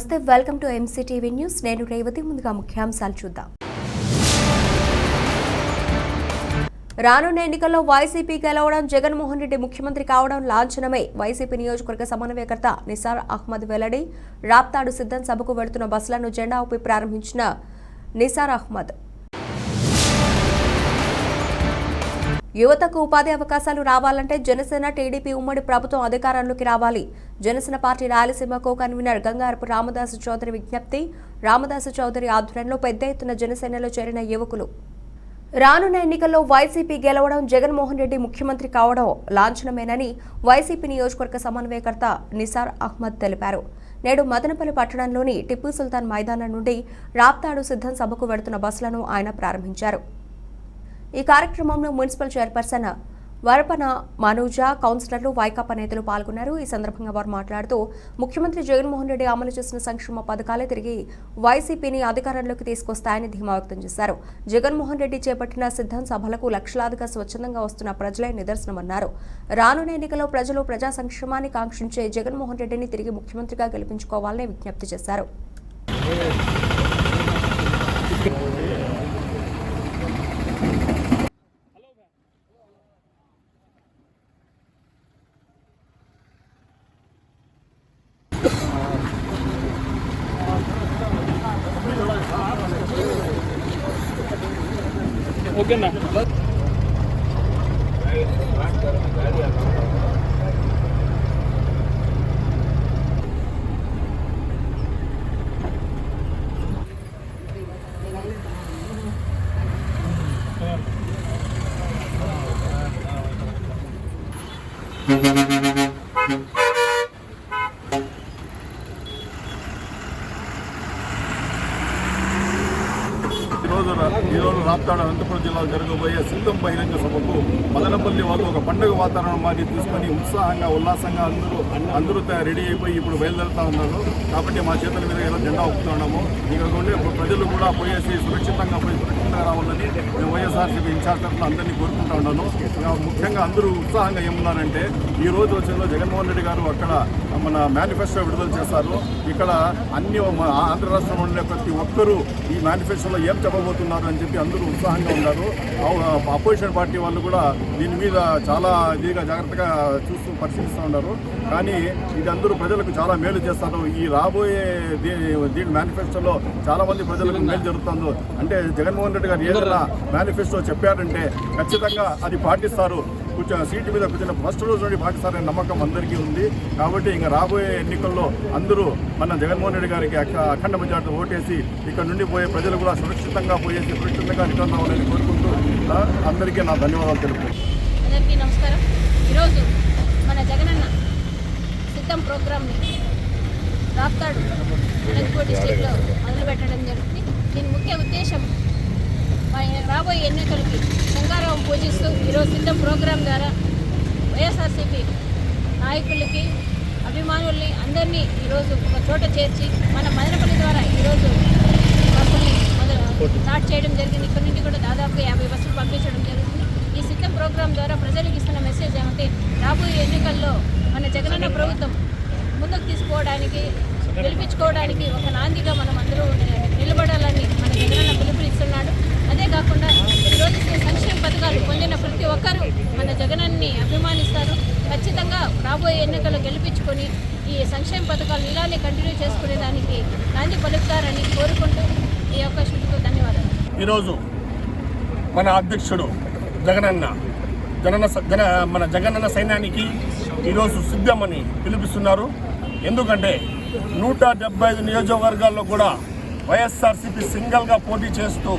నమస్తే welcome to MCTV news నేను రేవతి ముందుగా ముఖ్యాంశాలు చూద్దాం. రానున్న ఎన్నికల్లో వైసీపీ గెలవడం జగన్మోహన్ రెడ్డి ముఖ్యమంత్రి కావడం లాంఛనమే. వైసీపీ నియోజకవర్గ సమన్వయకర్త నిసార్ అహ్మద్ వెల్లడి రాప్తాడు సిద్ధం సభకు వెళుతున్న బస్సులను జెండా ఊపి ప్రారంభించిన నిసార్ అహ్మద్. యువతకు ఉపాధి అవకాశాలు రావాలంటే జనసేన టీడీపీ ఉమ్మడి ప్రభుత్వం అధికారంలోకి రావాలి. Janasena party Rayalaseema co convener Gangarapu Ramadasu Chowdary విజ్ఞప్తి రామదాసు చౌదరి ఆధ్వర్యంలో పెద్ద ఎత్తున జనసేనలో చేరిన యువకులు. రానున్న ఎన్నికల్లో వైసీపీ గెలవడం జగన్మోహన్ రెడ్డి ముఖ్యమంత్రి కావడం లాంఛనమేనని వైసీపీ నియోజకవర్గ సమన్వయకర్త నిసార్ అహ్మద్ తెలిపారు. నేడు మదనపల్లి పట్టణంలోని టిప్పు సుల్తాన్ మైదానం నుండి రాప్తాడు సిద్ధం సభకు వెడుతున్న బస్సులను ఆయన ప్రారంభించారు. ఈ కార్యక్రమంలో మున్సిపల్ చైర్పర్సన్ వరపన మనూజ కౌన్సిలర్లు వైకాపా నేతలు పాల్గొన్నారు. ఈ సందర్భంగా వారు మాట్లాడుతూ ముఖ్యమంత్రి జగన్మోహన్ రెడ్డి అమలు చేసిన సంక్షేమ పథకాలే తిరిగి వైసీపీని అధికారంలోకి తీసుకొస్తాయని ధీమా వ్యక్తం చేశారు. జగన్మోహన్ రెడ్డి చేపట్టిన సిద్ధం సభలకు లక్షలాదిగా స్వచ్ఛందంగా వస్తున్న ప్రజలే నిదర్శనమన్నారు. రానున్న ఎన్నికల్లో ప్రజలు ప్రజా సంక్షేమాన్ని కాంక్షించే జగన్మోహన్ రెడ్డిని తిరిగి ముఖ్యమంత్రిగా గెలిపించుకోవాలని విజ్ఞప్తి చేశారు. ఓకేనా ఈరోజు రా- ఈరోజు రాప్తాడు అనంతపురం జిల్లాలో జరగబోయే సింధం బహిరంగ సభకు మదనపల్లి వాళ్ళు ఒక పండుగ వాతావరణం మాది తీసుకొని ఉత్సాహంగా ఉల్లాసంగా అందరూ అందరూ రెడీ అయిపోయి ఇప్పుడు బయలుదేరుతా ఉన్నారు. కాబట్టి మా చేతుల మీద ఇలా జెండా ఊపుతున్నాము ఇక ప్రజలు కూడా పోయేసి సురక్షితంగా పోయి సురక్షితంగా రావాలని మేము వైఎస్ఆర్సీపీ ఇన్ఛార్జ్ తరఫున అందరినీ కోరుకుంటా ఉన్నాను. ముఖ్యంగా అందరూ ఉత్సాహంగా ఏమున్నారంటే ఈ రోజు వచ్చిన జగన్మోహన్ రెడ్డి గారు అక్కడ మన మేనిఫెస్టో విడుదల చేశారు. ఇక్కడ అన్ని ఆంధ్ర రాష్ట్రంలో ఉండే ప్రతి ఒక్కరూ ఈ మేనిఫెస్టోలో ఏం చెప్పబోతున్నారు అని చెప్పి అందరూ ఉత్సాహంగా ఉన్నారు. అపోజిషన్ పార్టీ వాళ్ళు కూడా దీని మీద చాలా ఇదిగా జాగ్రత్తగా చూస్తూ పరిశీలిస్తూ ఉన్నారు. కానీ ఇది అందరూ ప్రజలకు చాలా మేలు చేస్తారు. ఈ రాబోయే దీని మేనిఫెస్టోలో చాలా మంది ప్రజలకు మేలు జరుగుతుందో. అంటే జగన్మోహన్ రెడ్డి గారు ఏదైనా మేనిఫెస్టో చెప్పారంటే ఖచ్చితంగా అది పాటిస్తారు. కూర్చొని సీటు మీద కూర్చొని ఫస్ట్ రోజు నుండి పాటిస్తారనే నమ్మకం అందరికీ ఉంది. కాబట్టి ఇంకా రాబోయే ఎన్నికల్లో అందరూ మన జగన్మోహన్ రెడ్డి గారికి అఖండ మెజార్టీ ఓటేసి ఇక్కడ నుండి పోయే ప్రజలు కూడా సురక్షితంగా పోయేసి సురక్షితంగా రిటర్న్ అవ్వాలని కోరుకుంటూ అందరికీ నా ధన్యవాదాలు తెలుపు అందరికీ నమస్కారం. ఈరోజు మన జగనన్న సిద్ధం ప్రోగ్రామ్ని రాప్తాడు. అనంతపూర్ డిస్టిక్లో మొదలుపెట్టడం జరుగుతుంది. దీని ముఖ్య ఉద్దేశం రాబోయే ఎన్నికలకి శంకారావం పూజిస్తూ ఈరోజు సిద్ధం ప్రోగ్రాం ద్వారా వైఎస్ఆర్సీపీ నాయకులకి అభిమానుల్ని అందరినీ ఈరోజు ఒక చోట చేర్చి మన మదనపల్లి ద్వారా ఈరోజు బస్సుల్ని మొదలు స్టార్ట్ చేయడం జరిగింది. ఇక్కడ నుండి కూడా దాదాపు యాభై బస్సులు పంపించడం జరుగుతుంది. ఈ సిద్ధం ప్రోగ్రాం ద్వారా ప్రజలకు ఇస్తున్న మెసేజ్ ఏమంటే రాబోయే ఎన్నికల్లో మన జగనన్న ప్రభుత్వం ముందుకు తీసుకోవడానికి గెలిపించుకోవడానికి ఒక నాందిగా మనం అందరూ నిలబడాలని అదే కాకుండా ఈరోజు సంక్షేమ పథకాలు పొందిన ప్రతి ఒక్కరూ మన జగనాన్ని అభిమానిస్తారు. ఖచ్చితంగా రాబోయే ఎన్నికలు గెలిపించుకొని ఈ సంక్షేమ పథకాలు ఇలానే కంటిన్యూ చేసుకునేదానికి నాంది పలుకుతారని కోరుకుంటూ ఈ అవకాశంకు ధన్యవాదాలు. ఈరోజు మన అధ్యక్షుడు జగనన్న జనన జన మన జగనన్న సైన్యానికి ఈరోజు సిద్ధమని పిలిపిస్తున్నారు. ఎందుకంటే నూట డెబ్బై ఐదు నియోజకవర్గాల్లో కూడా వైఎస్ఆర్సీపీ సింగిల్గా పోటీ చేస్తూ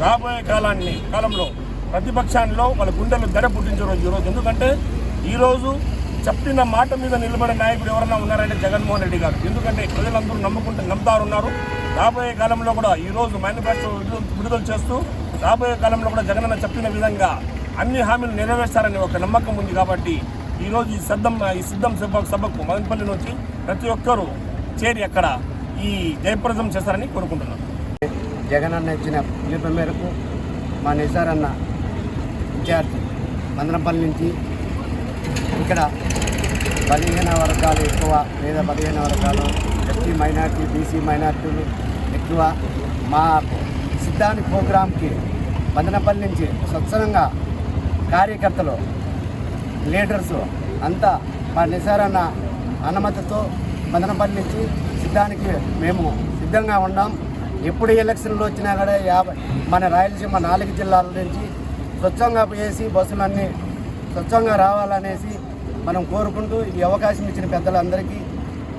రాబోయే కాలాన్ని కాలంలో ప్రతిపక్షాల్లో వాళ్ళ గుండెలు ధర పుట్టించే రోజు ఈరోజు ఎందుకంటే ఈరోజు చెప్పిన మాట మీద నిలబడే నాయకుడు ఎవరైనా ఉన్నారంటే జగన్మోహన్ రెడ్డి గారు. ఎందుకంటే ప్రజలందరూ నమ్ముకుంటే నమ్ముతారున్నారు. రాబోయే కాలంలో కూడా ఈరోజు మేనిఫెస్టో విడుదల- విడుదల చేస్తూ రాబోయే కాలంలో కూడా జగనన్న చెప్పిన విధంగా అన్ని హామీలు నెరవేర్చారని ఒక నమ్మకం ఉంది కాబట్టి ఈరోజు ఈ సిద్ధం ఈ సిద్ధం సభ సభకు మదనపల్లి నుంచి ప్రతి ఒక్కరూ చేరి అక్కడ ఈ జయప్రదం చేస్తారని కోరుకుంటున్నాను. జగన్ అన్న ఇచ్చిన పిలుపు మేరకు మా నిసార్ అన్న ఇన్ఛార్జ్ మందరంపల్లి నుంచి ఇక్కడ పదిహేను వర్గాలు ఎక్కువ లేదా పదిహేను వర్గాలు ఎస్టీ మైనార్టీ బీసీ మైనార్టీలు ఎక్కువ. మా సిద్ధాంతి ప్రోగ్రాంకి మందనపల్లి నుంచి స్వచ్ఛంగా కార్యకర్తలు లీడర్స్ అంతా మా నిసారన్న అనుమతితో మదనపల్లి నుంచి సిద్ధానికి మేము సిద్ధంగా ఉన్నాం. ఎప్పుడు ఎలక్షన్లు వచ్చినా కూడా యాభై మన రాయలసీమ నాలుగు జిల్లాల నుంచి స్వచ్ఛంగా వేసి బస్సులన్నీ స్వచ్ఛంగా రావాలనేసి మనం కోరుకుంటూ ఈ అవకాశం ఇచ్చిన పెద్దలందరికీ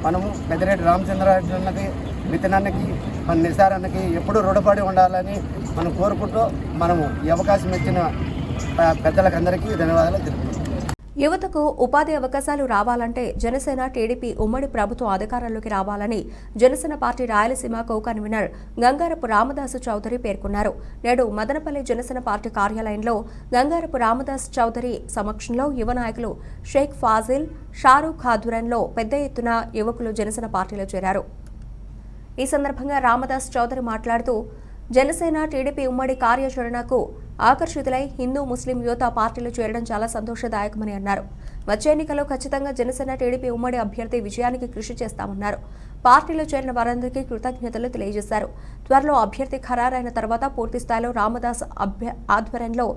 మనము పెద్దరెడ్డి రామచంద్రారెడ్డి అన్నకి మన నిసారన్నకి ఎప్పుడూ రుణపడి ఉండాలని మనం కోరుకుంటూ మనము ఈ అవకాశం ఇచ్చిన పెద్దలకందరికీ ధన్యవాదాలు తెలుపు యువతకు ఉపాధి అవకాశాలు రావాలంటే జనసేన టీడీపీ ఉమ్మడి ప్రభుత్వం అధికారంలోకి రావాలని Janasena party Rayalaseema co convener Gangarapu Ramadasu Chowdary పేర్కొన్నారు. నేడు మదనపల్లి జనసేన పార్టీ కార్యాలయంలో గంగారపు రామదాస్ చౌదరి సమక్షంలో యువ నాయకులు షేక్ ఫాజిల్ షారూఖ్ ఆధ్వర్యంలో పెద్ద ఎత్తున యువకులు జనసేన పార్టీలో చేరారు. ఈ సందర్భంగా రామదాస్ చౌదరి మాట్లాడుతూ జనసేన టీడీపీ ఉమ్మడి కార్యాచరణకు ఆకర్షితులై హిందూ ముస్లిం యువత పార్టీలో చేరడం చాలా సంతోషదాయకమని అన్నారు. వచ్చే ఎన్నికల్లో ఖచ్చితంగా జనసేన టీడీపీ ఉమ్మడి అభ్యర్థి విజయానికి కృషి చేస్తామన్నారు. పార్టీలో చేరిన వారందరికీ కృతజ్ఞతలు తెలియజేశారు. త్వరలో అభ్యర్థి ఖరారైన తర్వాత పూర్తి స్థాయిలో రామదాస్ అభ్య ఆధ్వర్యంలో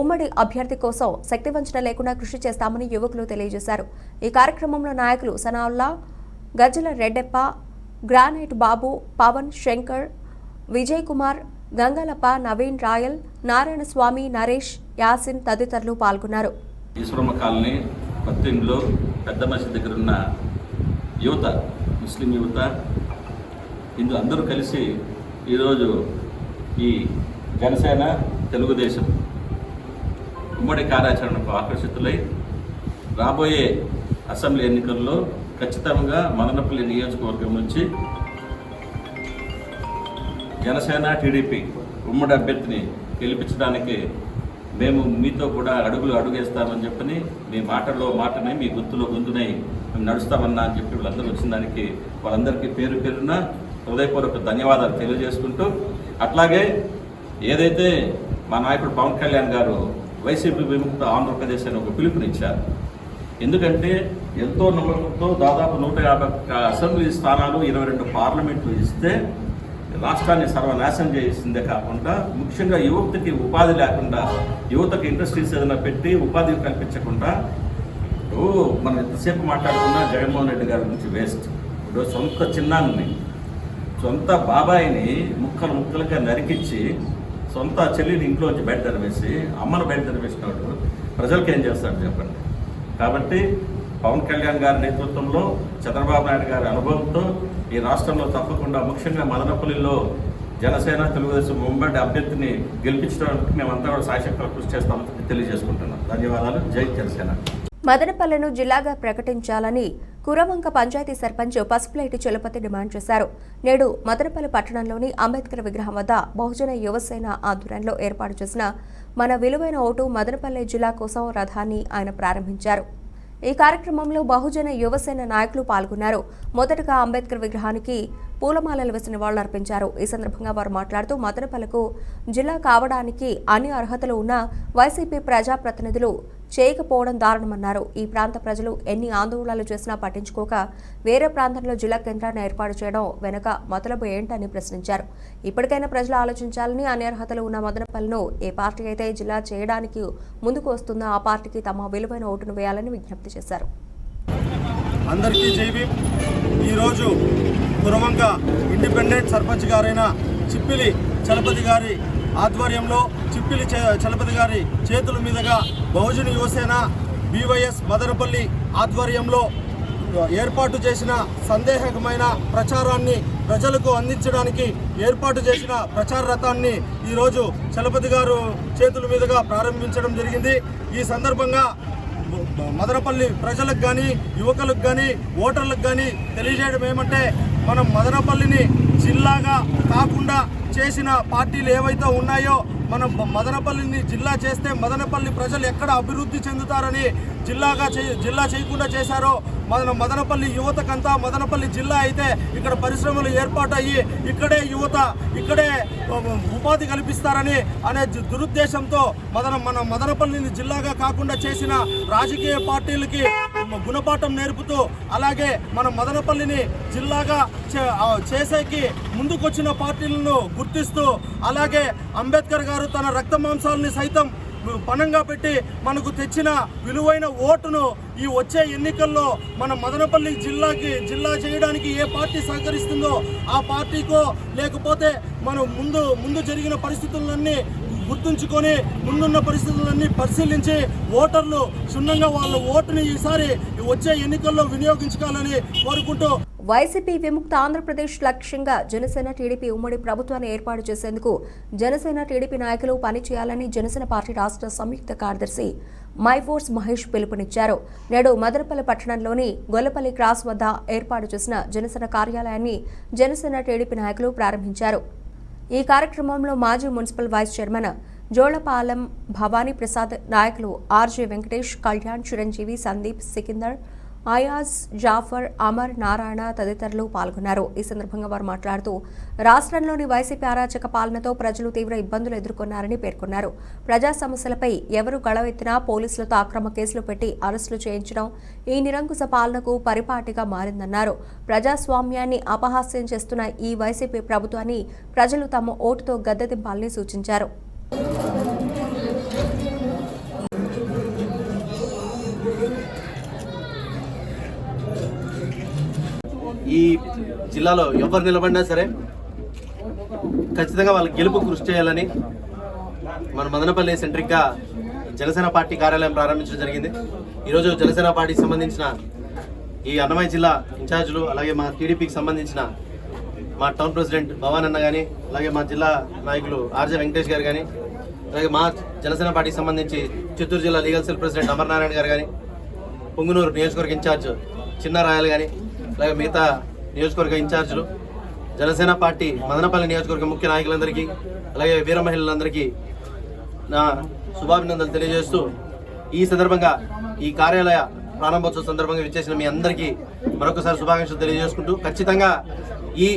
ఉమ్మడి అభ్యర్థి కోసం శక్తివంచన లేకుండా కృషి చేస్తామని యువకులు తెలియజేశారు. ఈ కార్యక్రమంలో నాయకులు సనావుల్లా గజ్జల రెడ్డెప్ప గ్రానైట్ బాబు పవన్ శంకర్ విజయ్ కుమార్ గంగలప్ప నవీన్ రాయల్ నారాయణ స్వామి నరేష్ యాసిన్ తదితరులు పాల్గొన్నారు. ఈశ్వరమ్మ కాలనీ పత్తింట్లో పెద్ద మసీద్ దగ్గర ఉన్న యువత ముస్లిం యువత హిందూ అందరూ కలిసి ఈరోజు ఈ జనసేన తెలుగుదేశం ఉమ్మడి కార్యాచరణకు ఆకర్షితులై రాబోయే అసెంబ్లీ ఎన్నికల్లో ఖచ్చితంగా మదనపల్లి నియోజకవర్గం నుంచి జనసేన టీడీపీ ఉమ్మడి అభ్యర్థిని గెలిపించడానికి మేము మీతో కూడా అడుగులు అడుగేస్తామని చెప్పని మీ మాటల్లో మాటనే మీ గుర్తులో గొంతునై మేము నడుస్తామన్నా అని చెప్పి వీళ్ళందరూ వచ్చిన దానికి వాళ్ళందరికీ పేరు పేరున హృదయపూర్వక ధన్యవాదాలు తెలియజేసుకుంటూ అట్లాగే ఏదైతే మా నాయకుడు పవన్ కళ్యాణ్ గారు వైసీపీ విముక్త ఆంధ్రప్రదేశ్ అని ఒక పిలుపునిచ్చారు ఎందుకంటే ఎంతో నమ్మకంతో దాదాపు నూట యాభై అసెంబ్లీ స్థానాలు ఇరవై రెండు పార్లమెంట్లు ఇస్తే రాష్ట్రాన్ని సర్వనాశనం చేసిందే కాకుండా ముఖ్యంగా యువతకి ఉపాధి లేకుండా యువతకి ఇండస్ట్రీస్ ఏదైనా పెట్టి ఉపాధి కల్పించకుండా ఓ మనం ఎంతసేపు మాట్లాడుకున్నా జగన్మోహన్ రెడ్డి గారి గురించి వేస్ట్ ఇప్పుడు సొంత చిన్నాన్ని సొంత బాబాయిని ముక్కలు ముక్కలుగా నరికిచ్చి సొంత చెల్లిని ఇంట్లోంచి బయట తెరవేసి అమ్మను బయట తెరవేసినవాడు ప్రజలకు ఏం చేస్తాడు చెప్పండి? కాబట్టి పవన్ కళ్యాణ్ గారి నేతృత్వంలో చంద్రబాబు నాయుడు గారి అనుభవంతో ఈ రాష్ట్రంలో తప్పకుండా ముఖ్యంగా మదనపల్లిలో జనసేన తెలుగుదేశం ఉమ్మడి అభ్యర్థిని గెలిపించడానికి మేమంతా కూడా సాయశక్తులు కృషి చేస్తామని తెలియజేసుకుంటున్నాం. ధన్యవాదాలు. జై జనసేన. మదనపల్లెను జిల్లాగా ప్రకటించాలని కురవంక పంచాయతీ సర్పంచ్ పసుపులేటి చలపతి డిమాండ్ చేశారు. నేడు మదనపల్లి పట్టణంలోని అంబేద్కర్ విగ్రహం వద్ద బహుజన యువసేన ఆధ్వర్యంలో ఏర్పాటు చేసిన మన విలువైన ఓటు మదనపల్లె జిల్లా కోసం రథాన్ని ఆయన ప్రారంభించారు. ఈ కార్యక్రమంలో బహుజన యువసేన నాయకులు పాల్గొన్నారు. మొదటగా అంబేద్కర్ విగ్రహానికి పూలమాలలు వేసి నివాళులర్పించారు ఈ సందర్భంగా వారు మాట్లాడుతూ మదనపల్లకు జిల్లా కావడానికి అన్ని అర్హతలు ఉన్న వైసీపీ ప్రజాప్రతినిధులు చేయకపోవడం దారుణమన్నారు. ఈ ప్రాంత ప్రజలు ఎన్ని ఆందోళనలు చేసినా పట్టించుకోక వేరే ప్రాంతంలో జిల్లా కేంద్రాన్ని ఏర్పాటు చేయడం వెనుక మొదలబు ఏంటని ప్రశ్నించారు. ఇప్పటికైనా ప్రజలు ఆలోచించాలని అన్ని అర్హతలు ఉన్న మదనపల్లిను ఏ పార్టీ అయితే జిల్లా చేయడానికి ముందుకు వస్తుందో ఆ పార్టీకి తమ విలువైన ఓటును వేయాలని విజ్ఞప్తి చేశారు. అందరికీ జైబీ ఈరోజు ఇండిపెండెంట్ సర్పంచ్ గారైన చిప్పిలి చలపతి గారి ఆధ్వర్యంలో చిప్పిలి చలపతి గారి చేతుల మీదుగా బహుజన యువసేన బీవైఎస్ మదనపల్లి ఆధ్వర్యంలో ఏర్పాటు చేసిన సందేహకమైన ప్రచారాన్ని ప్రజలకు అందించడానికి ఏర్పాటు చేసిన ప్రచార రథాన్ని ఈరోజు చలపతి గారు చేతుల మీదుగా ప్రారంభించడం జరిగింది. ఈ సందర్భంగా మదనపల్లి ప్రజలకు కానీ యువకులకు కానీ ఓటర్లకు కానీ తెలియజేయడం ఏమంటే మనం మదనపల్లిని జిల్లాగా కాకుండా చేసిన పార్టీలు ఏవైతే ఉన్నాయో మనం మదనపల్లిని జిల్లా చేస్తే మదనపల్లి ప్రజలు ఎక్కడ అభివృద్ధి చెందుతారని జిల్లాగా జిల్లా చేయకుండా చేశారో మన మదనపల్లి యువతకంతా మదనపల్లి జిల్లా అయితే ఇక్కడ పరిశ్రమలు ఏర్పాటయ్యి ఇక్కడే యువత ఇక్కడే ఉపాధి కల్పిస్తారని అనే దురుద్దేశంతో మదన మన మదనపల్లిని జిల్లాగా కాకుండా చేసిన రాజకీయ పార్టీలకి గుణపాఠం నేర్పుతూ అలాగే మన మదనపల్లిని జిల్లాగా చే- చేసేకి ముందుకొచ్చిన పార్టీలను గుర్తిస్తూ అలాగే అంబేద్కర్ గారు తన రక్త మాంసాలని సైతం పణంగా పెట్టి మనకు తెచ్చిన విలువైన ఓటును ఈ వచ్చే ఎన్నికల్లో మన మదనపల్లి జిల్లాకి జిల్లా చేయడానికి ఏ పార్టీ సహకరిస్తుందో ఆ పార్టీకో లేకపోతే మనం ముందు ముందు జరిగిన పరిస్థితులన్నీ గుర్తుంచుకొని ముందున్న పరిస్థితులన్నీ పరిశీలించి ఓటర్లు క్షుణ్ణంగా వాళ్ళ ఓటుని ఈసారి వచ్చే ఎన్నికల్లో వినియోగించుకోవాలని కోరుకుంటూ వైసీపీ విముక్త ఆంధ్రప్రదేశ్ లక్ష్యంగా జనసేన టీడీపీ ఉమ్మడి ప్రభుత్వాన్ని ఏర్పాటు చేసేందుకు జనసేన టీడీపీ నాయకులు పనిచేయాలని జనసేన పార్టీ రాష్ట్ర సంయుక్త కార్యదర్శి మైఫోర్స్ మహేష్ పిలుపునిచ్చారు. నేడు మదనపల్లి పట్టణంలోని గొల్లపల్లి క్రాస్ వద్ద ఏర్పాటు చేసిన జనసేన కార్యాలయాన్ని జనసేన టీడీపీ నాయకులు ప్రారంభించారు. ఈ కార్యక్రమంలో మాజీ municipal vice chairman Jollapalem Bhavani Prasad నాయకులు ఆర్జే వెంకటేష్ కళ్యాణ్ చిరంజీవి సందీప్ సికిందర్ అయాజ్ జాఫర్ అమర్ నారాయణ తదితరులు పాల్గొన్నారు. ఈ సందర్భంగా వారు మాట్లాడుతూ రాష్ట్రంలోని వైసీపీ అరాచక పాలనతో ప్రజలు తీవ్ర ఇబ్బందులు ఎదుర్కొన్నారని పేర్కొన్నారు. ప్రజా సమస్యలపై ఎవరు గళవెత్తినా పోలీసులతో అక్రమ కేసులు పెట్టి అరెస్టులు చేయించడం ఈ నిరంకుశ పాలనకు పరిపాటిగా మారిందన్నారు. ప్రజాస్వామ్యాన్ని అపహాస్యం చేస్తున్న ఈ వైసీపీ ప్రభుత్వాన్ని ప్రజలు తమ ఓటుతో గద్దె దింపాలని సూచించారు. ఈ జిల్లాలో ఎవరు నిలబడినా సరే ఖచ్చితంగా వాళ్ళ గెలుపు కృషి చేయాలని మన మదనపల్లి సెంట్రిక్గా జనసేన పార్టీ కార్యాలయం ప్రారంభించడం జరిగింది. ఈరోజు జనసేన పార్టీకి సంబంధించిన ఈ అన్నమయ్య జిల్లా ఇన్ఛార్జీలు అలాగే మా టీడీపీకి సంబంధించిన మా టౌన్ ప్రెసిడెంట్ భవాన్ అన్న కానీ అలాగే మా జిల్లా నాయకులు ఆర్జే వెంకటేష్ గారు కానీ అలాగే మా జనసేన పార్టీకి సంబంధించి చిత్తూరు జిల్లా లీగల్ సెల్ ప్రెసిడెంట్ అమర్నారాయణ గారు కానీ పొంగునూరు నియోజకవర్గ ఇన్ఛార్జ్ చిన్న రాయలు కానీ అలాగే మిగతా నియోజకవర్గ ఇన్ఛార్జీలు జనసేన పార్టీ మదనపల్లి నియోజకవర్గ ముఖ్య నాయకులందరికీ అలాగే వీర మహిళలందరికీ నా శుభాభినందనలు తెలియజేస్తూ ఈ సందర్భంగా ఈ కార్యాలయ ప్రారంభోత్సవ సందర్భంగా విచ్చేసిన మీ అందరికీ మరొకసారి శుభాకాంక్షలు తెలియజేసుకుంటూ ఖచ్చితంగా ఈ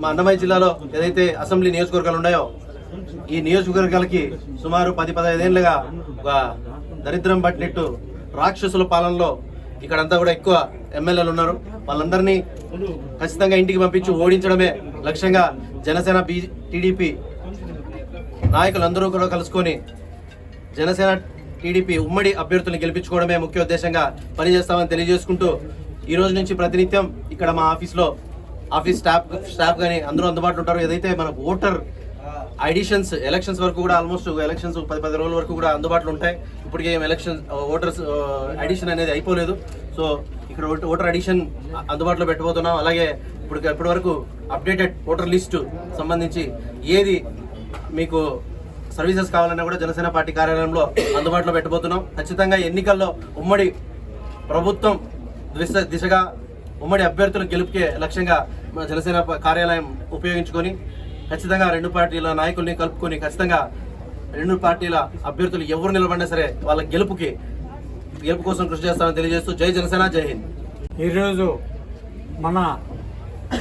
మా అన్నమయ్య జిల్లాలో ఏదైతే అసెంబ్లీ నియోజకవర్గాలు ఉన్నాయో ఈ నియోజకవర్గాలకి సుమారు పది పదహైదేళ్ళుగా ఒక దరిద్రం పట్టినట్టు రాక్షసుల పాలనలో ఇక్కడంతా కూడా ఎక్కువ ఎమ్మెల్యేలు ఉన్నారు. వాళ్ళందరినీ ఖచ్చితంగా ఇంటికి పంపించి ఓడించడమే లక్ష్యంగా జనసేన బీ టీడీపీ నాయకులందరూ కూడా కలుసుకొని జనసేన టీడీపీ ఉమ్మడి అభ్యర్థులను గెలిపించుకోవడమే ముఖ్య ఉద్దేశంగా పనిచేస్తామని తెలియజేసుకుంటూ ఈ రోజు నుంచి ప్రతినిత్యం ఇక్కడ మా ఆఫీస్లో ఆఫీస్ స్టాఫ్ స్టాఫ్ కానీ అందరూ అందుబాటులో ఉంటారు. ఏదైతే మన ఓటర్ ఐడిషన్స్ ఎలక్షన్స్ వరకు కూడా ఆల్మోస్ట్ ఎలక్షన్స్ పది పది రోజుల వరకు కూడా అందుబాటులో ఉంటాయి. ఇప్పటికే ఏం ఎలక్షన్ ఓటర్స్ అడిషన్ అనేది అయిపోలేదు. సో ఇక్కడ ఓటర్ అడిషన్ అందుబాటులో పెట్టబోతున్నాం. అలాగే ఇప్పుడు ఇప్పటి వరకు అప్డేటెడ్ ఓటర్ లిస్టు సంబంధించి ఏది మీకు సర్వీసెస్ కావాలన్నా కూడా జనసేన పార్టీ కార్యాలయంలో అందుబాటులో పెట్టబోతున్నాం. ఖచ్చితంగా ఎన్నికల్లో ఉమ్మడి ప్రభుత్వం దిశ దిశగా ఉమ్మడి అభ్యర్థుల గెలుపుకే లక్ష్యంగా జనసేన కార్యాలయం ఉపయోగించుకొని ఖచ్చితంగా రెండు పార్టీల నాయకుల్ని కలుపుకొని ఖచ్చితంగా రెండు పార్టీల అభ్యర్థులు ఎవరు నిలబడినా సరే వాళ్ళ గెలుపుకి గెలుపు కోసం కృషి చేస్తామని తెలియజేస్తూ జై జనసేన జై హింద్. ఈరోజు మన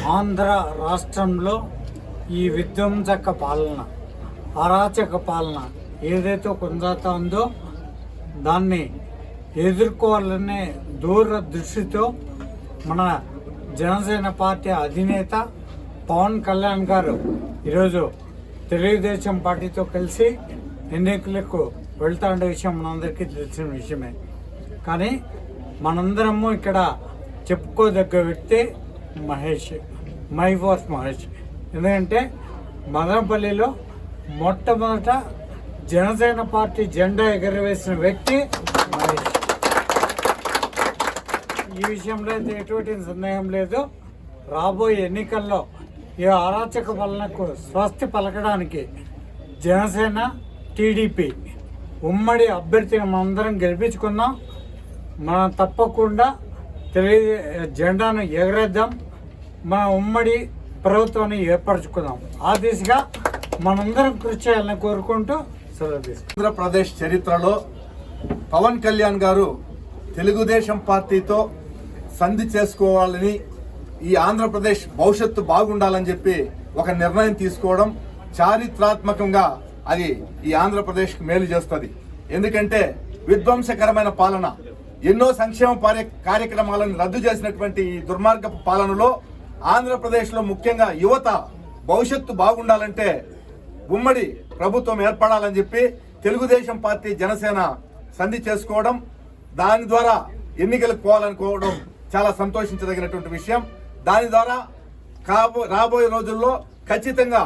ఆంధ్ర రాష్ట్రంలో ఈ విధ్వంసక పాలన అరాచక పాలన ఏదైతే కొనసాగుతా ఉందో దాన్ని ఎదుర్కోవాలనే దూరదృష్టితో మన జనసేన పార్టీ అధినేత పవన్ కళ్యాణ్ గారు ఈరోజు తెలుగుదేశం పార్టీతో కలిసి ఎన్నికలకు వెళ్తా ఉండే విషయం మనందరికీ తెలిసిన విషయమే. కానీ మనందరము ఇక్కడ చెప్పుకోదగ్గ వ్యక్తి మహేష్ మై వాస్ మహేష్. ఎందుకంటే మదనపల్లిలో మొట్టమొదట జనసేన పార్టీ జెండా ఎగరవేసిన వ్యక్తి మహేష్. ఈ విషయంలో అయితే ఎటువంటి సందేహం లేదు. రాబోయే ఎన్నికల్లో ఈ అరాచక వలనకు స్వస్తి పలకడానికి జనసేన టీడీపీ ఉమ్మడి అభ్యర్థిని మనందరం గెలిపించుకుందాం. మనం తప్పకుండా తెలియ జెండాను ఎగరేద్దాం. మన ఉమ్మడి ప్రభుత్వాన్ని ఏర్పరచుకుందాం. ఆ దిశగా మనందరం కృషి చేయాలని కోరుకుంటూ సెలవు ఆంధ్రప్రదేశ్ చరిత్రలో పవన్ కళ్యాణ్ గారు తెలుగుదేశం పార్టీతో సంధి చేసుకోవాలని ఈ ఆంధ్రప్రదేశ్ భవిష్యత్తు బాగుండాలని చెప్పి ఒక నిర్ణయం తీసుకోవడం చారిత్రాత్మకంగా అది ఈ ఆంధ్రప్రదేశ్కి మేలు చేస్తుంది. ఎందుకంటే విధ్వంసకరమైన పాలన ఎన్నో సంక్షేమ పార్య- కార్యక్రమాలను రద్దు చేసినటువంటి ఈ దుర్మార్గపు పాలనలో ఆంధ్రప్రదేశ్లో ముఖ్యంగా యువత భవిష్యత్తు బాగుండాలంటే ఉమ్మడి ప్రభుత్వం ఏర్పడాలని చెప్పి తెలుగుదేశం పార్టీ జనసేన సంధి చేసుకోవడం దాని ద్వారా ఎన్నికలకు పోవాలనుకోవడం చాలా సంతోషించదగినటువంటి విషయం. దాని ద్వారా కాబో రాబోయే రోజుల్లో ఖచ్చితంగా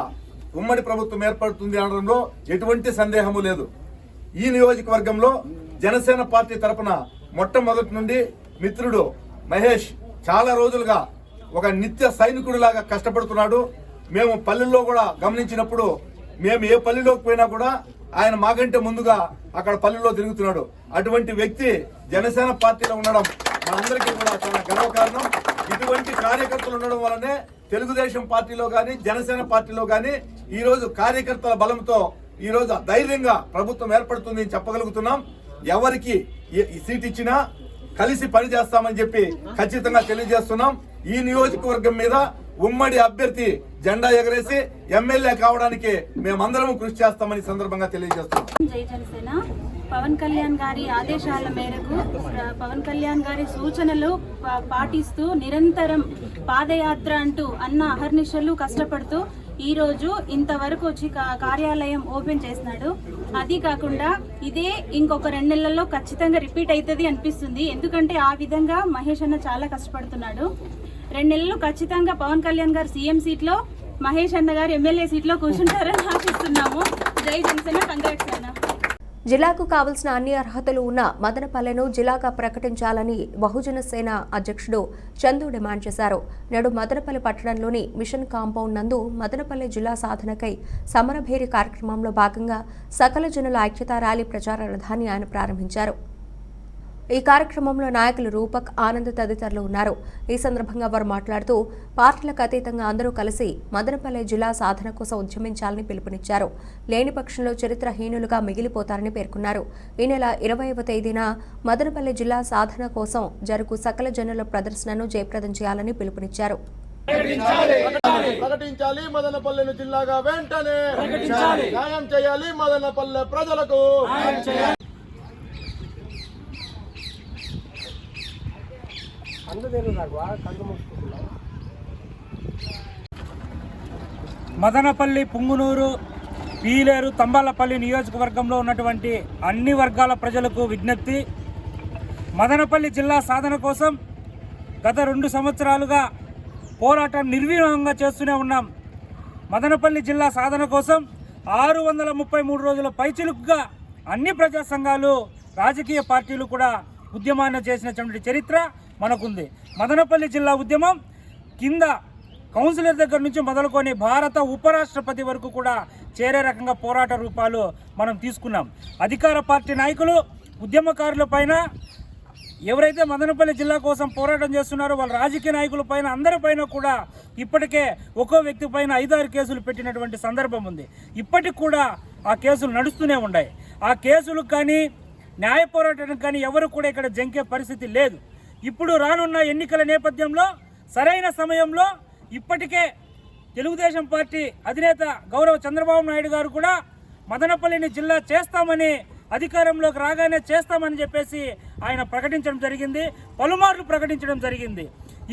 ఉమ్మడి ప్రభుత్వం ఏర్పడుతుంది అనడంలో ఎటువంటి సందేహము లేదు. ఈ నియోజకవర్గంలో జనసేన పార్టీ తరపున మొట్టమొదటి నుండి మిత్రుడు మహేష్ చాలా రోజులుగా ఒక నిత్య సైనికుడిలాగా కష్టపడుతున్నాడు. మేము పల్లెల్లో కూడా గమనించినప్పుడు మేము ఏ పల్లెలోకి పోయినా కూడా ఆయన మాకంటే ముందుగా అక్కడ పల్లెల్లో తిరుగుతున్నాడు. అటువంటి వ్యక్తి జనసేన పార్టీలో ఉండడం మనందరికీ కూడా చాలా గర్వకారణం. ఇటువంటి కార్యకర్తలు ఉండడం వల్లనే తెలుగుదేశం పార్టీలో కానీ జనసేన పార్టీలో కానీ ఈ రోజు కార్యకర్తల బలంతో ఈ రోజు ధైర్యంగా ప్రభుత్వం ఏర్పడుతుంది అని చెప్పగలుగుతున్నాం. ఎవరికి సీట్ ఇచ్చినా కలిసి పని చేస్తామని చెప్పి ఖచ్చితంగా తెలియజేస్తున్నాం. ఈ నియోజకవర్గం మీద ఉమ్మడి అభ్యర్థి జెండా ఎగరేసి ఎమ్మెల్యే కావడానికి మేమందరం కృషి చేస్తామని సందర్భంగా తెలియజేస్తున్నాం. పవన్ కళ్యాణ్ గారి ఆదేశాల మేరకు పవన్ కళ్యాణ్ గారి సూచనలు పాటిస్తూ నిరంతరం పాదయాత్ర అంటూ అన్న అహర్నిశలు కష్టపడుతూ ఈ రోజు ఇంతవరకు వచ్చి కా- కార్యాలయం ఓపెన్ చేసినాడు. అది కాకుండా ఇదే ఇంకొక రెండు నెలల్లో ఖచ్చితంగా రిపీట్ అవుతుంది అనిపిస్తుంది. ఎందుకంటే ఆ విధంగా మహేష్ అన్న చాలా కష్టపడుతున్నాడు. రెండు నెలలు ఖచ్చితంగా పవన్ కళ్యాణ్ గారు సీఎం సీట్లో మహేష్ అన్న గారు ఎమ్మెల్యే సీట్లో కూర్చుంటారని ఆశిస్తున్నాము. జై జనసేన కంగ్రాట్స్ అన్న జిల్లాకు కావలసిన అన్ని అర్హతలు ఉన్న మదనపల్లెను జిల్లాగా ప్రకటించాలని బహుజన సేన అధ్యక్షుడు చందు డిమాండ్ చేశారు. నేడు మదనపల్లి పట్టణంలోని మిషన్ కాంపౌండ్ నందు మదనపల్లె జిల్లా సాధనకై సమరభేరి కార్యక్రమంలో భాగంగా సకల జనుల ఐక్యతా ర్యాలీ ప్రచార రథాన్ని ఆయన ప్రారంభించారు. ఈ కార్యక్రమంలో నాయకులు రూపక్ ఆనంద్ తదితరులు ఉన్నారు. ఈ సందర్భంగా వారు మాట్లాడుతూ పార్టీలకు అతీతంగా అందరూ కలిసి మదనపల్లె జిల్లా సాధన కోసం ఉద్యమించాలని పిలుపునిచ్చారు. లేని పక్షంలో చరిత్రహీనులుగా మిగిలిపోతారని పేర్కొన్నారు. ఈ నెల ఇరవైవ తేదీన మదనపల్లె జిల్లా సాధన కోసం జరుగు సకల జనుల ప్రదర్శనను జయప్రదం చేయాలని పిలుపునిచ్చారు. ప్రకటించాలి. మదనపల్లెను జిల్లాగా వెంటనే. న్యాయం చేయాలి మదనపల్లె ప్రజలకు. మదనపల్లి పుంగునూరు పీలేరు తంబాలపల్లి నియోజకవర్గంలో ఉన్నటువంటి అన్ని వర్గాల ప్రజలకు విజ్ఞప్తి. మదనపల్లి జిల్లా సాధన కోసం గత రెండు సంవత్సరాలుగా పోరాటం నిర్విరామంగా చేస్తూనే ఉన్నాం. మదనపల్లి జిల్లా సాధన కోసం ఆరు వందల ముప్పై మూడు రోజుల పైచిలుకుగా అన్ని ప్రజా సంఘాలు రాజకీయ పార్టీలు కూడా ఉద్యమాన్ని చేసినటువంటి చరిత్ర. మనకుంది. మదనపల్లి జిల్లా ఉద్యమం కింద కౌన్సిలర్ దగ్గర నుంచి మొదలుకొని భారత ఉపరాష్ట్రపతి వరకు కూడా చేరే రకంగా పోరాట రూపాలు మనం తీసుకున్నాం. అధికార పార్టీ నాయకులు ఉద్యమకారుల పైన ఎవరైతే మదనపల్లి జిల్లా కోసం పోరాటం చేస్తున్నారో వాళ్ళ రాజకీయ నాయకుల పైన అందరిపైన కూడా ఇప్పటికే ఒక్కో వ్యక్తి పైన ఐదారు కేసులు పెట్టినటువంటి సందర్భం ఉంది. ఇప్పటికి కూడా ఆ కేసులు నడుస్తూనే ఉన్నాయి. ఆ కేసులకు కానీ న్యాయ పోరాటానికి కానీ ఎవరు కూడా ఇక్కడ జంకే పరిస్థితి లేదు. ఇప్పుడు రానున్న ఎన్నికల నేపథ్యంలో సరైన సమయంలో ఇప్పటికే తెలుగుదేశం పార్టీ అధినేత గౌరవ చంద్రబాబు నాయుడు గారు కూడా మదనపల్లిని జిల్లా చేస్తామని అధికారంలోకి రాగానే చేస్తామని చెప్పేసి ఆయన ప్రకటించడం జరిగింది పలుమార్లు ప్రకటించడం జరిగింది.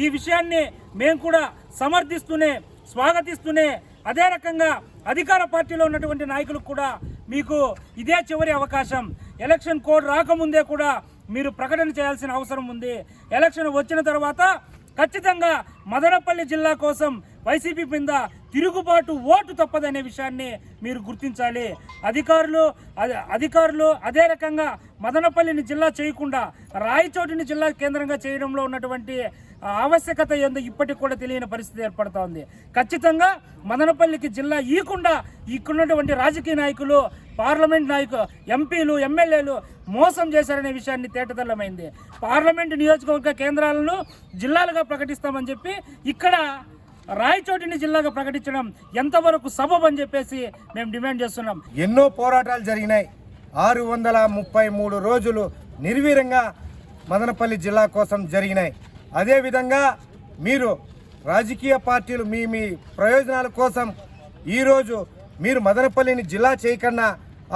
ఈ విషయాన్ని మేము కూడా సమర్థిస్తూనే స్వాగతిస్తూనే అదే రకంగా అధికార పార్టీలో ఉన్నటువంటి నాయకులకు కూడా మీకు ఇదే చివరి అవకాశం. ఎలక్షన్ కోడ్ రాకముందే కూడా మీరు ప్రకటన చేయాల్సిన అవసరం ఉంది. ఎలక్షన్ వచ్చిన తర్వాత ఖచ్చితంగా మదనపల్లి జిల్లా కోసం వైసీపీ మీద తిరుగుబాటు ఓటు తప్పదనే విషయాన్ని మీరు గుర్తించాలి. అధికారులు అధికారులు అదే రకంగా మదనపల్లిని జిల్లా చేయకుండా రాయచోటిని జిల్లా కేంద్రంగా చేయడంలో ఉన్నటువంటి ఆవశ్యకత ఏందో ఇప్పటికి కూడా తెలియని పరిస్థితి ఏర్పడుతూ ఉంది ఖచ్చితంగా మదనపల్లికి జిల్లా ఈకుండా ఇక్కడున్నటువంటి రాజకీయ నాయకులు పార్లమెంట్ నాయకులు ఎంపీలు ఎమ్మెల్యేలు మోసం చేశారనే విషయాన్ని తేటతెల్లమైంది. పార్లమెంట్ నియోజకవర్గ కేంద్రాలను జిల్లాలుగా ప్రకటిస్తామని చెప్పి ఇక్కడ రాయచోటిని జిల్లాగా ప్రకటించడం ఎంతవరకు సబబ్ అని చెప్పేసి మేము డిమాండ్ చేస్తున్నాం. ఎన్నో పోరాటాలు జరిగినాయి. ఆరు వందల ముప్పై మూడు రోజులు నిర్వీరంగా మదనపల్లి జిల్లా కోసం జరిగినాయి. అదేవిధంగా మీరు రాజకీయ పార్టీలు మీ మీ ప్రయోజనాల కోసం ఈరోజు మీరు మదనపల్లిని జిల్లా చేయకన్నా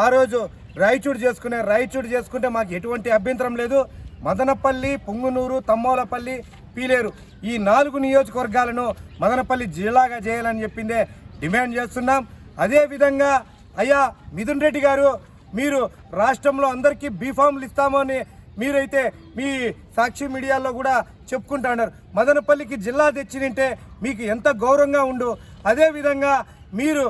ఆ రోజు రాయచూడు చేసుకునే రాయచూడు చేసుకుంటే మాకు ఎటువంటి అభ్యంతరం లేదు. మదనపల్లి పుంగునూరు తమ్మోలపల్లి పీలేరు ఈ నాలుగు నియోజకవర్గాలను మదనపల్లి జిల్లాగా చేయాలని చెప్పిందే డిమాండ్ చేస్తున్నాం. అదేవిధంగా అయ్యా మిథున్ రెడ్డి గారు మీరు రాష్ట్రంలో అందరికీ బీఫామ్లు ఇస్తామని మీరైతే మీ సాక్షి మీడియాలో కూడా చెప్పుకుంటున్నారు మదనపల్లికి జిల్లా తెచ్చినంటే మీకు ఎంత గౌరవంగా ఉండు. అదేవిధంగా మీరు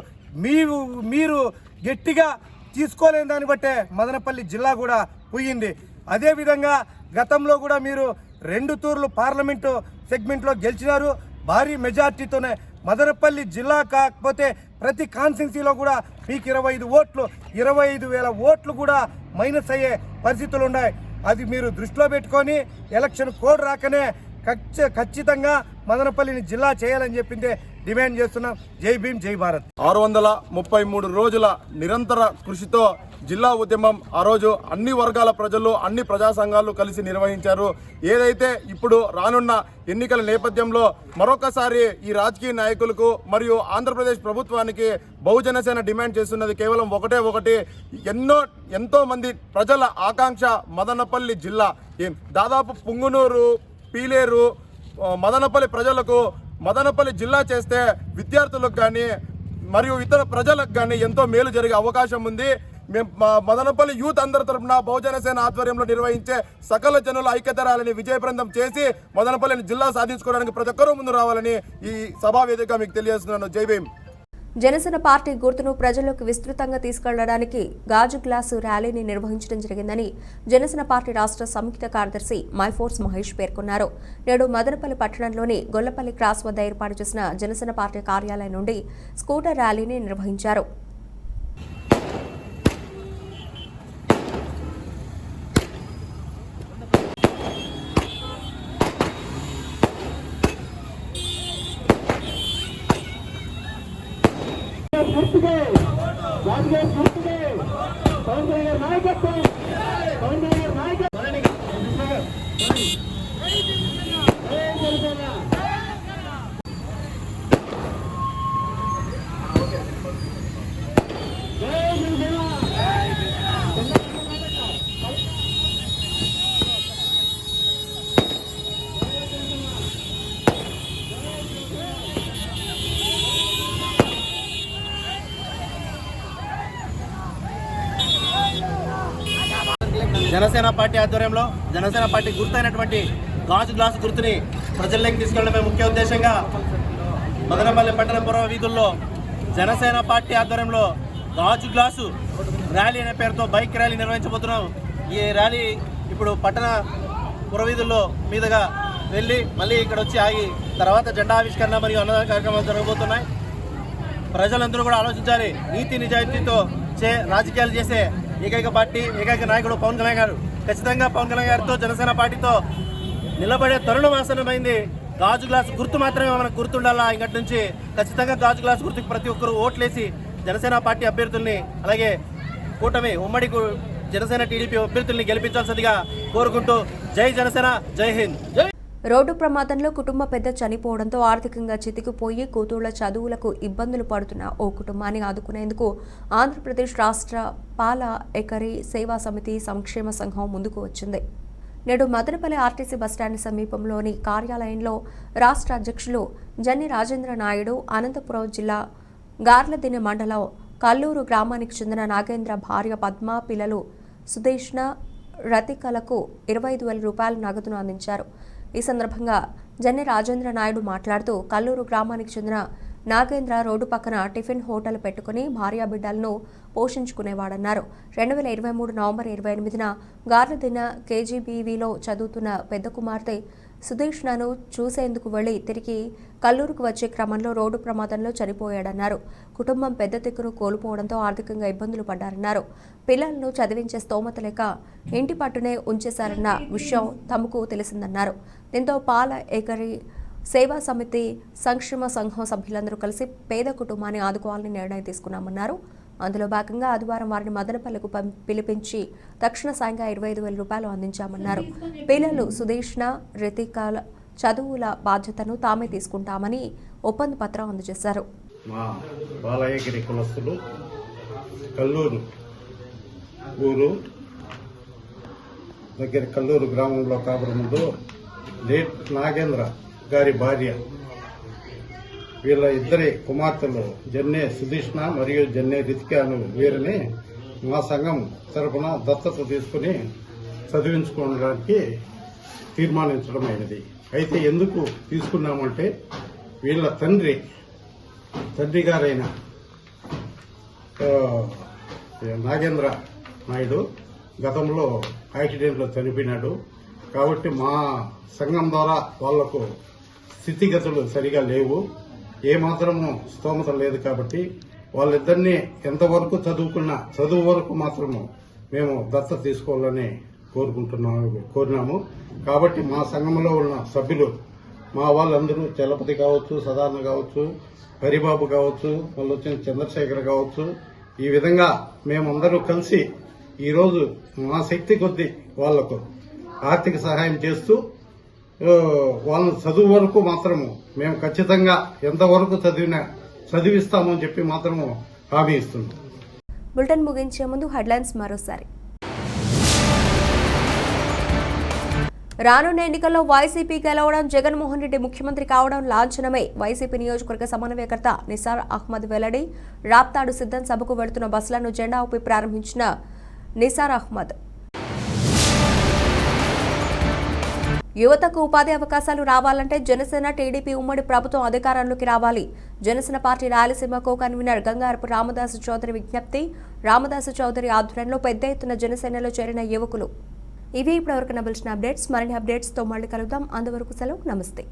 మీరు మీరు గట్టిగా తీసుకోలేని దాన్ని బట్టే మదనపల్లి జిల్లా కూడా పోయింది. అదేవిధంగా గతంలో కూడా మీరు రెండు తూర్లు పార్లమెంటు సెగ్మెంట్లో గెలిచినారు. భారీ మెజార్టీతోనే మదనపల్లి జిల్లా కాకపోతే ప్రతి కాన్స్టిట్యున్సీలో కూడా మీకు ఇరవై ఐదు ఓట్లు ఇరవై ఐదు వేల ఓట్లు కూడా మైనస్ అయ్యే పరిస్థితులు ఉన్నాయి అది మీరు దృష్టిలో పెట్టుకొని ఎలక్షన్ కోడ్ రాకనే ఖచ్చ ఖచ్చితంగా మదనపల్లిని జిల్లా చేయాలని చెప్పిందే డిమాండ్ చేస్తున్నాం. జై భీమ్ జై భారత్. ఆరు వందల ముప్పై మూడు రోజుల నిరంతర కృషితో జిల్లా ఉద్యమం ఆ రోజు అన్ని వర్గాల ప్రజలు అన్ని ప్రజా సంఘాలు కలిసి నిర్వహించారు. ఏదైతే ఇప్పుడు రానున్న ఎన్నికల నేపథ్యంలో మరొకసారి ఈ రాజకీయ నాయకులకు మరియు ఆంధ్రప్రదేశ్ ప్రభుత్వానికి బహుజనసేన డిమాండ్ చేస్తున్నది కేవలం ఒకటే ఒకటి. ఎన్నో ఎంతో మంది ప్రజల ఆకాంక్ష మదనపల్లి జిల్లా. దాదాపు పుంగునూరు పీలేరు మదనపల్లి ప్రజలకు మదనపల్లి జిల్లా చేస్తే విద్యార్థులకు కానీ మరియు ఇతర ప్రజలకు కానీ ఎంతో మేలు జరిగే అవకాశం ఉంది. మేము మదనపల్లి యూత్ అందరి తరపున బహుజన సేన ఆధ్వర్యంలో నిర్వహించే సకల జనుల ఐక్యత ర్యాలీని విజయప్రదం చేసి మదనపల్లిని జిల్లా సాధించుకోవడానికి ప్రతి ఒక్కరూ ముందు రావాలని ఈ సభా వేదిక మీకు తెలియజేస్తున్నాను. జై భీమ్. జనసేన పార్టీ గుర్తును ప్రజల్లోకి విస్తృతంగా తీసుకెళ్ళడానికి గాజు గ్లాసు ర్యాలీని నిర్వహించడం జరిగిందని జనసేన పార్టీ రాష్ట్ర సంయుక్త కార్యదర్శి మైఫోర్స్ మహేష్ పేర్కొన్నారు. నేడు మదనపల్లి పట్టణంలోని గొల్లపల్లి క్రాస్ వద్ద ఏర్పాటు చేసిన జనసేన పార్టీ కార్యాలయం నుండి స్కూటర్ ర్యాలీని నిర్వహించారు. జనసేన పార్టీ ఆధ్వర్యంలో జనసేన పార్టీ గుర్తైనటువంటి గాజు గ్లాసు గుర్తుని ప్రజల్లోకి తీసుకెళ్ళడమే ముఖ్య ఉద్దేశంగా మదనపల్లి పట్టణ పూర్వ వీధుల్లో జనసేన పార్టీ ఆధ్వర్యంలో గాజు గ్లాసు ర్యాలీ అనే పేరుతో బైక్ ర్యాలీ నిర్వహించబోతున్నాం. ఈ ర్యాలీ ఇప్పుడు పట్టణ పురవీధుల్లో మీదుగా వెళ్ళి మళ్ళీ ఇక్కడ వచ్చి ఆగి తర్వాత జెండా ఆవిష్కరణ మరియు అన్నదాన కార్యక్రమాలు జరగబోతున్నాయి. ప్రజలందరూ కూడా ఆలోచించాలి. నీతి నిజాయితీతో చే రాజకీయాలు చేసే ఏకైక పార్టీ ఏకైక నాయకుడు పవన్ కళ్యాణ్ గారు. ఖచ్చితంగా పవన్ కళ్యాణ్ గారితో జనసేన పార్టీతో నిలబడే తరుణం ఆసనమైంది గాజు గ్లాస్ గుర్తు మాత్రమే మనకు గుర్తుండాలా? ఇంకటి నుంచి ఖచ్చితంగా గాజు గ్లాస్ గుర్తుకు ప్రతి ఒక్కరూ ఓట్లేసి జనసేన పార్టీ అభ్యర్థుల్ని అలాగే కూటమి ఉమ్మడి జనసేన టీడీపీ అభ్యర్థుల్ని గెలిపించాల్సిందిగా కోరుకుంటూ జై జనసేన జై హింద్. జై రోడ్డు ప్రమాదంలో కుటుంబ పెద్ద చనిపోవడంతో ఆర్థికంగా చితికిపోయి కూతుళ్ళ చదువులకు ఇబ్బందులు పడుతున్న ఓ కుటుంబాన్ని ఆదుకునేందుకు ఆంధ్రప్రదేశ్ రాష్ట్ర పాల ఎకరీ సేవా సమితి సంక్షేమ సంఘం ముందుకు వచ్చింది. నేడు మదనపల్లి ఆర్టీసీ బస్టాండ్ సమీపంలోని కార్యాలయంలో రాష్ట్ర అధ్యక్షులు జన్ని రాజేంద్ర నాయుడు అనంతపురం జిల్లా గార్లదిన మండలం కల్లూరు గ్రామానికి చెందిన నాగేంద్ర భార్య పద్మ పిల్లలు సుదేష్ణ రతికలకు ఇరవై ఐదు వేల రూపాయల నగదును అందించారు. ఈ సందర్భంగా జన్నె రాజేంద్ర నాయుడు మాట్లాడుతూ కల్లూరు గ్రామానికి చెందిన నాగేంద్ర రోడ్డు పక్కన టిఫిన్ హోటల్ పెట్టుకుని భార్యా బిడ్డలను పోషించుకునేవాడన్నారు. రెండు వేల ఇరవై మూడు నవంబర్ ఇరవై ఎనిమిదిన గార్లదిన కేజీబీవీలో చదువుతున్న పెద్ద కుమార్తె సుధీష్ణను చూసేందుకు వెళ్ళి తిరిగి కల్లూరుకు వచ్చే క్రమంలో రోడ్డు ప్రమాదంలో చనిపోయాడన్నారు. కుటుంబం పెద్ద దిక్కును కోల్పోవడంతో ఆర్థికంగా ఇబ్బందులు పడ్డారన్నారు. పిల్లలను చదివించే స్తోమత లేక ఇంటి పట్టునే ఉంచేశారన్న విషయం తమకు తెలిసిందన్నారు. దీంతో పాల ఏకరి సేవా సమితి సంక్షేమ సంఘం సభ్యులందరూ కలిసి పేద కుటుంబాన్ని ఆదుకోవాలని నిర్ణయం తీసుకున్నామన్నారు. అందులో భాగంగా ఆదివారం వారిని మదనపల్లికు పిలిపించి తక్షణ సాయంగా ఇరవై ఐదు వేల రూపాయలు అందించామన్నారు. పిల్లలు సుదేష్ణ రితికాల చదువుల బాధ్యతను తామే తీసుకుంటామని ఒప్పంద పత్రం అందజేశారు. కల్లూరు ఊరు దగ్గర కల్లూరు గ్రామంలో కాపురం ముందు లేట్ నాగేంద్ర గారి భార్య. వీళ్ళ ఇద్దరి కుమార్తెలు జన్నే సుధీష్ణ మరియు జన్నే రితికాను వీరిని మా సంఘం తరఫున దత్తత తీసుకుని చదివించుకోవడానికి తీర్మానించడమైనది. అయితే ఎందుకు తీసుకున్నామంటే వీళ్ళ తండ్రి తండ్రి గారైన నాగేంద్ర నాయుడు గతంలో యాక్సిడెంట్లో చనిపోయినాడు. కాబట్టి మా సంఘం ద్వారా వాళ్ళకు స్థితిగతులు సరిగా లేవు. ఏమాత్రము స్తోమత లేదు కాబట్టి వాళ్ళిద్దరినీ ఎంతవరకు చదువుకున్నా చదువు వరకు మాత్రము మేము దత్త తీసుకోవాలని కోరుకుంటున్నాము కోరినాము. కాబట్టి మా సంఘంలో ఉన్న సభ్యులు మా వాళ్ళందరూ చలపతి కావచ్చు సదాన కావచ్చు హరిబాబు కావచ్చు వాళ్ళు వచ్చిన చంద్రశేఖర్ కావచ్చు. ఈ విధంగా మేమందరూ కలిసి ఈరోజు మా శక్తి కొద్దీ వాళ్ళకు ఆర్థిక సహాయం చేస్తూ ఆ, వాళ్ళని చదువు వరకు మాత్రము మేము ఖచ్చితంగా ఎంతవరకు చదివినా చదివిస్తామని చెప్పి మాత్రము హామీ ఇస్తున్నాం. బులెటిన్ ముగించే ముందు హెడ్లైన్స్ మరోసారి. రానున్న ఎన్నికల్లో వైసీపీ గెలవడం జగన్మోహన్ రెడ్డి ముఖ్యమంత్రి కావడం లాంఛనమే. వైసీపీ నియోజకవర్గ సమన్వయకర్త నిసార్ అహ్మద్ వెల్లడి రాప్తాడు సిద్ధం సభకు వెళుతున్న బస్సులను జెండా ఊపి ప్రారంభించిన నిసార్ అహ్మద్. యువతకు ఉపాధి అవకాశాలు రావాలంటే జనసేన టీడీపీ ఉమ్మడి ప్రభుత్వం అధికారంలోకి రావాలి. Janasena party Rayalaseema co convener Gangarapu Ramadasu Chowdary విజ్ఞప్తి. రామదాసు చౌదరి ఆధ్వర్యంలో పెద్ద ఎత్తున జనసేనలో చేరిన యువకులు. ఇవి ఇప్పటివరకు నవలసిన అప్డేట్స్. మరిన్ని అప్డేట్స్తో మళ్ళీ కలుద్దాం. అంతవరకు సెలవు. నమస్తే.